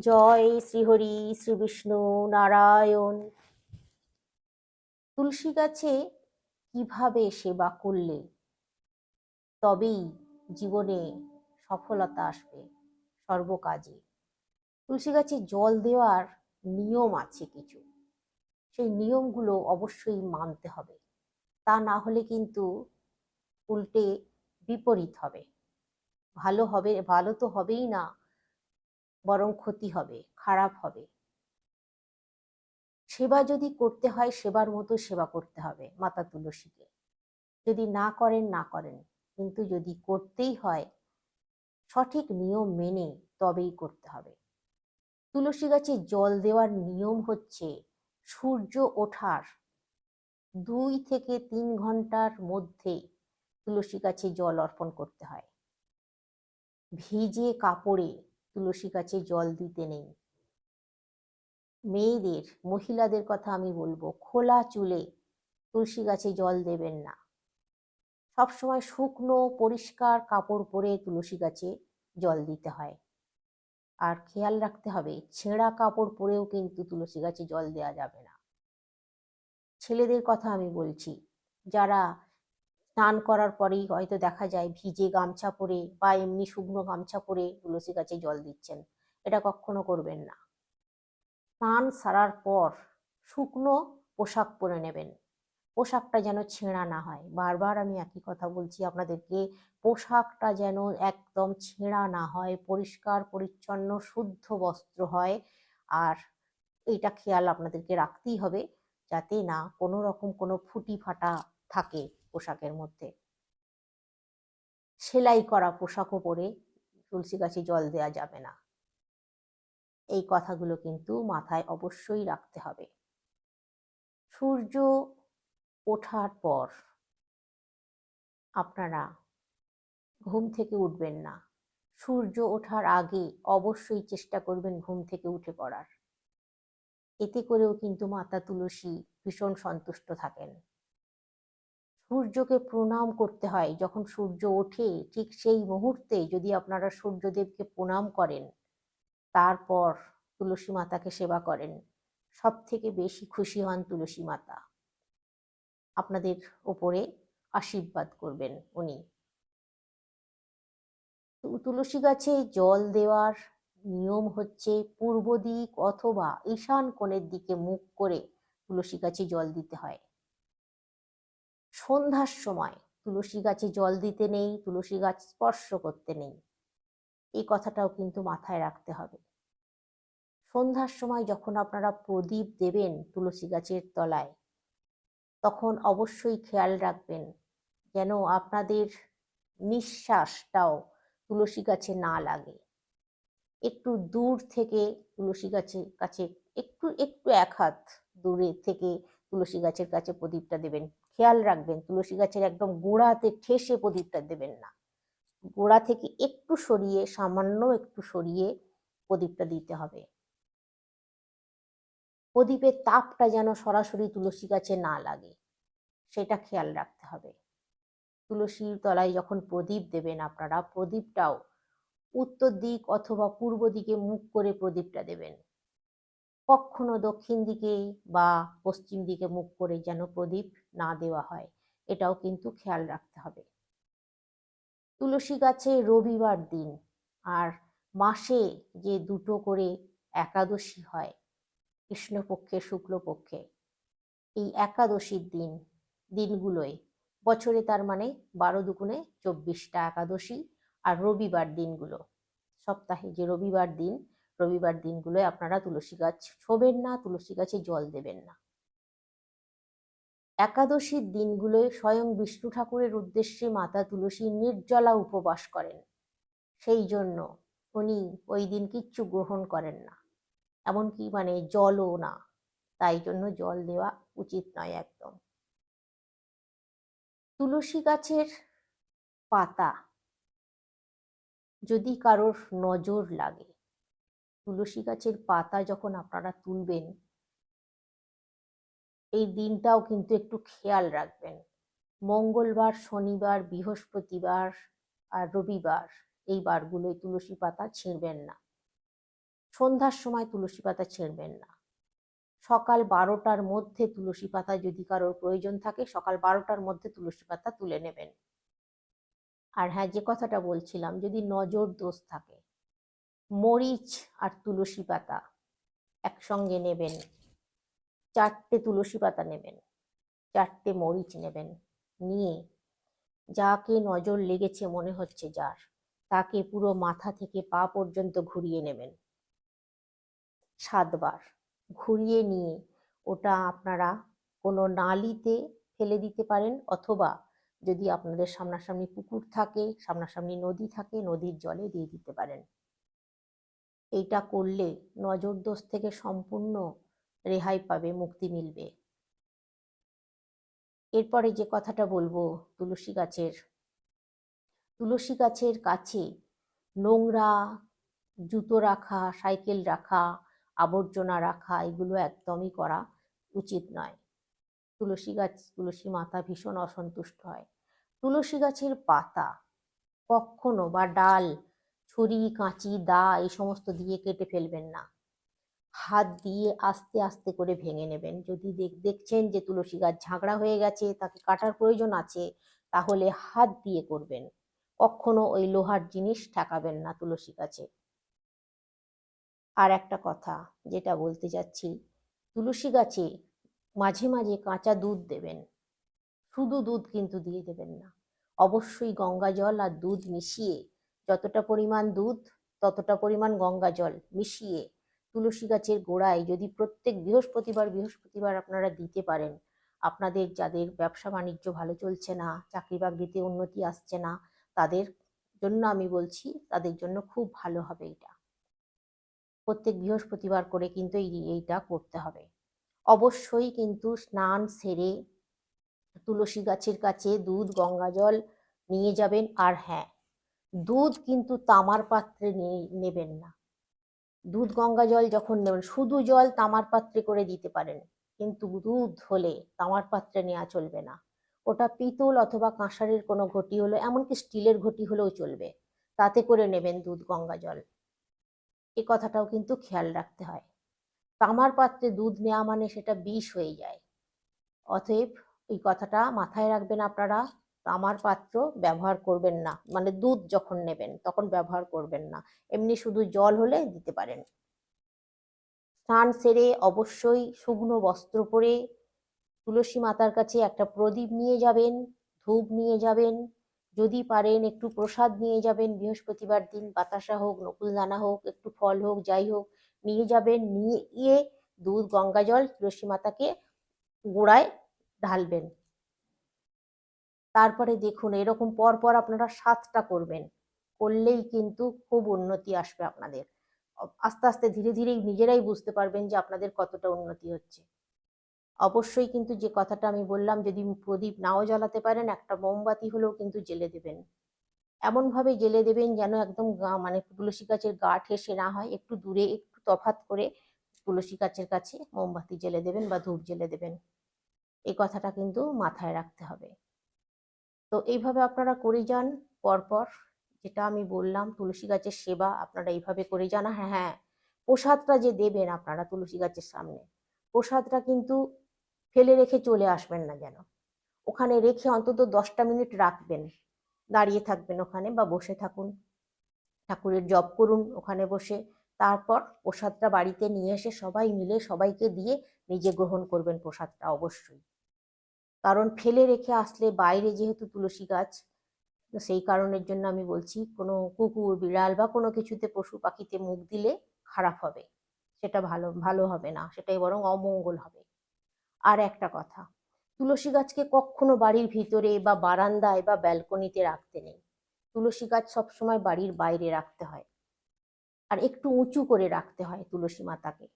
জয় শ্রীহরি, শ্রীবিষ্ণু, নারায়ণ। তুলসী গাছে কীভাবে সেবা করলে, তবেই জীবনে সফলতা আসবে সর্বকাজে। তুলসী গাছে জল দেওয়ার নিয়ম আছে কিছু। সেই নিয়মগুলো অবশ্যই মানতে হবে। তা না হলে কিন্তু উল্টে বিপরীত হবে। ভালো হবে, ভালো তো হবেই না। বরং ক্ষতি হবে, খারাপ হবে। সেবা যদি করতে হয়, সেবার মতো সেবা করতে হবে মাতা তুলসীকে। যদি না করেন না করেন। কিন্তু যদি করতেই হয়, সঠিক নিয়ম মেনে তবেই করতে হবে। তুলসী গাছে জল দেওয়ার নিয়ম হচ্ছে, সূর্য ওঠার দুই থেকে তিন ঘণ্টার মধ্যে তুলসী গাছে জল অর্পণ করতে হয়। ভিজে কাপড়ে তুলসী গাছে জল দিতে নেই। মেয়েদের, মহিলাদের কথা আমি বলব, খোলা চুলে তুলসী গাছে জল দেবেন না। সবসময় শুকনো, পরিষ্কার কাপড় পরে তুলসী গাছে জল দিতে হয়। আর খেয়াল রাখতে হবে, ছেঁড়া কাপড় পরেও কিন্তু তুলসী গাছে জল দেওয়া যাবে না। ছেলেদের কথা আমি বলছি, যারা স্নান করার পরেই হয়তো দেখা যায় ভিজে গামছা পরে বা এমনি শুকনো গামছা পরে তুলসী গাছে জল দিচ্ছেন। এটা কখনো করবেন না। স্নান সারার পর শুকনো পোশাক পরে নেবেন। পোশাকটা যেন ছেঁড়া না হয়। বারবার আমি একই কথা বলছি, আপনাদেরকে পোশাকটা যেন একদম ছেঁড়া না হয়, পরিষ্কার, পরিচ্ছন্ন, শুদ্ধ বস্ত্র হয়। আর এইটা খেয়াল আপনাদেরকে রাখতেই হবে যাতে না কোনো রকম কোনো ফুটি ফাটা থাকে। পোশাকের মধ্যে। সেলাই করা পোশাকও পরে তুলসী গাছে জল দেওয়া যাবে না। এই কথাগুলো কিন্তু মাথায় অবশ্যই রাখতে হবে। সূর্য ওঠার পর আপনারা ঘুম থেকে উঠবেন না। সূর্য ওঠার আগে অবশ্যই চেষ্টা করবেন ঘুম থেকে উঠে পড়ার। এতে করেও কিন্তু মাতা তুলসী ভীষণ সন্তুষ্ট থাকেন। সূর্যকে প্রণাম করতে হয়। যখন সূর্য ওঠে, ঠিক সেই মুহূর্তে যদি আপনারা সূর্যদেবকে প্রণাম করেন, তারপর তুলসী মাতাকে সেবা করেন। সব থেকে বেশি খুশি হন তুলসী মাতা। আপনাদের ওপরে আশীর্বাদ করবেন উনি। তুলসী গাছে জল দেওয়ার নিয়ম হচ্ছে পূর্ব দিক অথবা ঈশান কোণের দিকে মুখ করে তুলসী গাছে জল দিতে হয়। সন্ধ্যার সময় তুলসী গাছে জল দিতে নেই, তুলসী গাছ স্পর্শ করতে নেই। এই কথাটাও কিন্তু মাথায় রাখতে হবে। সন্ধ্যার সময় যখন আপনারা প্রদীপ দেবেন তুলসী গাছের তলায়, তখন অবশ্যই খেয়াল রাখবেন যেন আপনাদের নিঃশ্বাসটাও তুলসী গাছে না লাগে। একটু দূর থেকে তুলসী গাছের কাছে একটু একটু এক হাত দূরে থেকে তুলসী গাছের কাছে প্রদীপটা দেবেন। খেয়াল রাখবেন, তুলসী গাছের একদম গোড়াতে ঠেসে প্রদীপটা দেবেন না। গোড়া থেকে একটু সরিয়ে, সামান্য একটু সরিয়ে প্রদীপটা দিতে হবে। প্রদীপের তাপটা যেন সরাসরি তুলসী গাছে না লাগে, সেটা খেয়াল রাখতে হবে। তুলসীর তলায় যখন প্রদীপ দেবেন আপনারা, প্রদীপটাও উত্তর দিক অথবা পূর্ব দিকে মুখ করে প্রদীপটা দেবেন। কখনো দক্ষিণ দিকে বা পশ্চিম দিকে মুখ করে যেন প্রদীপ না দেওয়া হয়, এটাও কিন্তু খেয়াল রাখতে হবে। তুলসী গাছে রবিবার দিন আর মাসে যে দুটো করে একাদশী হয়, কৃষ্ণপক্ষে, শুক্লপক্ষে, এই একাদশীর দিন, দিনগুলোয় বছরে তার মানে বারো দুগুণে চব্বিশটা একাদশী আর রবিবার দিনগুলো। সপ্তাহে যে রবিবার দিন রবিবার দিনগুলোয় আপনারা তুলসী গাছ ছোবেন না, তুলসী গাছে জল দেবেন না। একাদশীর দিনগুলোয় স্বয়ং বিষ্ণু ঠাকুরের উদ্দেশ্যে মাতা তুলসী নির্জলা উপবাস করেন। সেই জন্য উনি ওই দিন কিচ্ছু গ্রহণ করেন না। এমনকি মানে জলও না। তাই জন্য জল দেওয়া উচিত নয় একদম। তুলসী গাছের পাতা যদি কারোর নজর লাগে তুলসী গাছের পাতা যখন আপনারা তুলবেন, এই দিনটাও কিন্তু একটু খেয়াল রাখবেন। মঙ্গলবার, শনিবার, বৃহস্পতিবার আর রবিবার এই বারগুলোয় তুলসী পাতা ছিঁড়বেন না। সন্ধ্যার সময় তুলসী পাতা ছিঁড়বেন না। সকাল বারোটার মধ্যে তুলসী পাতা যদি কারোর প্রয়োজন থাকে, সকাল বারোটার মধ্যে তুলসী পাতা তুলে নেবেন। আর হ্যাঁ যে কথাটা বলছিলাম, যদি নজর দোষ থাকে মরিচ আর তুলসী পাতা একসঙ্গে নেবেন। চারটে তুলসী পাতা নেবেন, চারটে মরিচ নেবেন, নিয়ে যাকে নজর লেগেছে মনে হচ্ছে যার, তাকে পুরো মাথা থেকে পা পর্যন্ত ঘুরিয়ে নেবেন। সাতবার ঘুরিয়ে নিয়ে ওটা আপনারা কোনো নালিতে ফেলে দিতে পারেন অথবা যদি আপনাদের সামনাসামনি পুকুর থাকে, সামনাসামনি নদী থাকে, নদীর জলে দিয়ে দিতে পারেন। এইটা করলে নজর দোষ থেকে সম্পূর্ণ রেহাই পাবে, মুক্তি মিলবে। এরপরে যে কথাটা বলব, তুলসী গাছের। তুলসী গাছের কাছে নোংরা, জুতো রাখা, সাইকেল রাখা, আবর্জনা রাখা, এগুলো একদমই করা উচিত নয়। তুলসী গাছ, তুলসী মাতা ভীষণ অসন্তুষ্ট হয়। তুলসী গাছের পাতা কখনো বা ডাল ছুরি, কাঁচি, দা এই সমস্ত দিয়ে কেটে ফেলবেন না। হাত দিয়ে আস্তে আস্তে করে ভেঙে নেবেন। যদি দেখছেন যে তুলসী গাছ ঝাঁকড়া হয়ে গেছে, তাকে কাটার প্রয়োজন আছে, তাহলে হাত দিয়ে করবেন। কখনো ওই লোহার জিনিস ঠেকাবেন না তুলসী গাছে। আর একটা কথা যেটা বলতে যাচ্ছি তুলসী গাছে মাঝে মাঝে কাঁচা দুধ দেবেন। শুধু দুধ কিন্তু দিয়ে দেবেন না। অবশ্যই গঙ্গা জল আর দুধ মিশিয়ে যতটা পরিমাণ দুধ, ততটা পরিমাণ গঙ্গা জল মিশিয়ে তুলসী গাছের গোড়ায় যদি প্রত্যেক বৃহস্পতিবার বৃহস্পতিবার আপনারা দিতে পারেন, আপনাদের যাদের ব্যবসা বাণিজ্য ভালো চলছে না, চাকরি বাকরিতে উন্নতি আসছে না, তাদের জন্য আমি বলছি তাদের জন্য খুব ভালো হবে এটা। প্রত্যেক বৃহস্পতিবার করে কিন্তু এই, এইটা করতে হবে। অবশ্যই কিন্তু স্নান সেরে তুলসী গাছের কাছে দুধ, গঙ্গা জল নিয়ে যাবেন আর হ্যাঁ দুধ কিন্তু তামার পাত্রে নেবেন না। দুধ গঙ্গা জল যখন নেবেন, শুধু জল তামার পাত্রে করে দিতে পারেন, কিন্তু দুধ হলে তামার পাত্রে নেওয়া চলবে না। ওটা পিতল অথবা কাঁসারের কোনো ঘটি হলো এমনকি স্টিলের ঘটি হলেও চলবে। তাতে করে নেবেন দুধ গঙ্গা জল। এ কথাটাও কিন্তু খেয়াল রাখতে হয়। তামার পাত্রে দুধ নেওয়া মানে সেটা বিষ হয়ে যায়। অতএব এই কথাটা মাথায় রাখবেন আপনারা। তামার পাত্র ব্যবহার করবেন না। মানে দুধ যখন নেবেন, তখন ব্যবহার করবেন না। এমনি শুধু জল হলে দিতে পারেন। স্নান সেরে অবশ্যই শুকনো বস্ত্র পরে তুলসী মাতার কাছে একটা প্রদীপ নিয়ে যাবেন, ধূপ নিয়ে যাবেন। যদি পারেন একটু প্রসাদ নিয়ে যাবেন, বৃহস্পতিবার দিন বাতাসা হোক, নকুলদানা হোক, একটু ফল হোক, যাই হোক, নিয়ে যাবেন, নিয়ে গিয়ে দুধ, গঙ্গা জল তুলসী মাতাকে গোড়ায় ঢালবেন। তারপরে দেখুন, এরকম পর পর আপনারা সাতটা করবেন। করলেই কিন্তু খুব উন্নতি আসবে আপনাদের। আস্তে আস্তে ধীরে ধীরে নিজেরাই বুঝতে পারবেন যে আপনাদের কতটা উন্নতি হচ্ছে। অবশ্যই কিন্তু যে কথাটা আমি বললাম, যদি প্রদীপ নাও জ্বালাতে পারেন, একটা মোমবাতি হলেও কিন্তু জেলে দেবেন। এমনভাবে জেলে দেবেন যেন একদম মানে তুলসী গাছের গা ঠেসে না হয়। একটু দূরে একটু তফাত করে তুলসী গাছের কাছে মোমবাতি জেলে দেবেন বা ধূপ জেলে দেবেন। এই কথাটা কিন্তু মাথায় রাখতে হবে। তো এইভাবে আপনারা করে যান। পরপর যেটা আমি বললাম, তুলসী গাছের সেবা আপনারা এইভাবে করে যান। হ্যাঁ হ্যাঁ প্রসাদটা যে দেবেন আপনারা তুলসী গাছের সামনে, প্রসাদটা কিন্তু ফেলে রেখে চলে আসবেন না যেন। ওখানে রেখে অন্তত দশটা মিনিট রাখবেন। দাঁড়িয়ে থাকবেন ওখানে বা বসে থাকুন। ঠাকুরের জপ করুন ওখানে বসে। তারপর প্রসাদটা বাড়িতে নিয়ে এসে সবাই মিলে সবাইকে দিয়ে নিজে গ্রহণ করবেন প্রসাদটা অবশ্যই। কারণ ফেলে রেখে আসলে বাইরে যেহেতু তুলসী গাছ, তো সেই কারণের জন্য আমি বলছি কোনো কুকুর, বিড়াল বা কোনো কিছুতে পশু পাখিতে মুখ দিলে খারাপ হবে। সেটা ভালো ভালো হবে না, সেটাই বরং অমঙ্গল হবে। আর একটা কথা, তুলসী গাছকে কখনো বাড়ির ভিতরে বা বারান্দায় বা ব্যালকনিতে রাখতে নেই। তুলসী গাছ সবসময় বাড়ির বাইরে রাখতে হয়। আর একটু উঁচু করে রাখতে হয় তুলসী মাতাকে।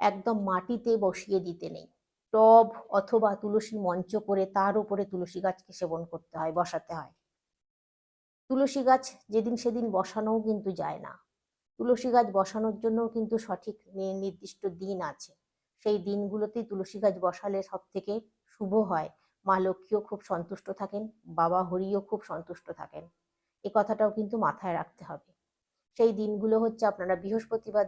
একদম মাটিতে বসিয়ে দিতে নেই। টব অথবা তুলসী মঞ্চ করে তার উপরে তুলসী গাছকে সেবন করতে হয়, বসাতে হয়। তুলসী গাছ যেদিন সেদিন বসানোও কিন্তু যায় না। তুলসী গাছ বসানোর জন্যও কিন্তু সঠিক নির্দিষ্ট দিন আছে। সেই দিনগুলোতেই তুলসী গাছ বসালে সব থেকে শুভ হয়। মা লক্ষ্মীও খুব সন্তুষ্ট থাকেন, বাবা হরিও খুব সন্তুষ্ট থাকেন। এ কথাটাও কিন্তু মাথায় রাখতে হবে। সেই দিনগুলো হচ্ছে আপনারা বৃহস্পতিবার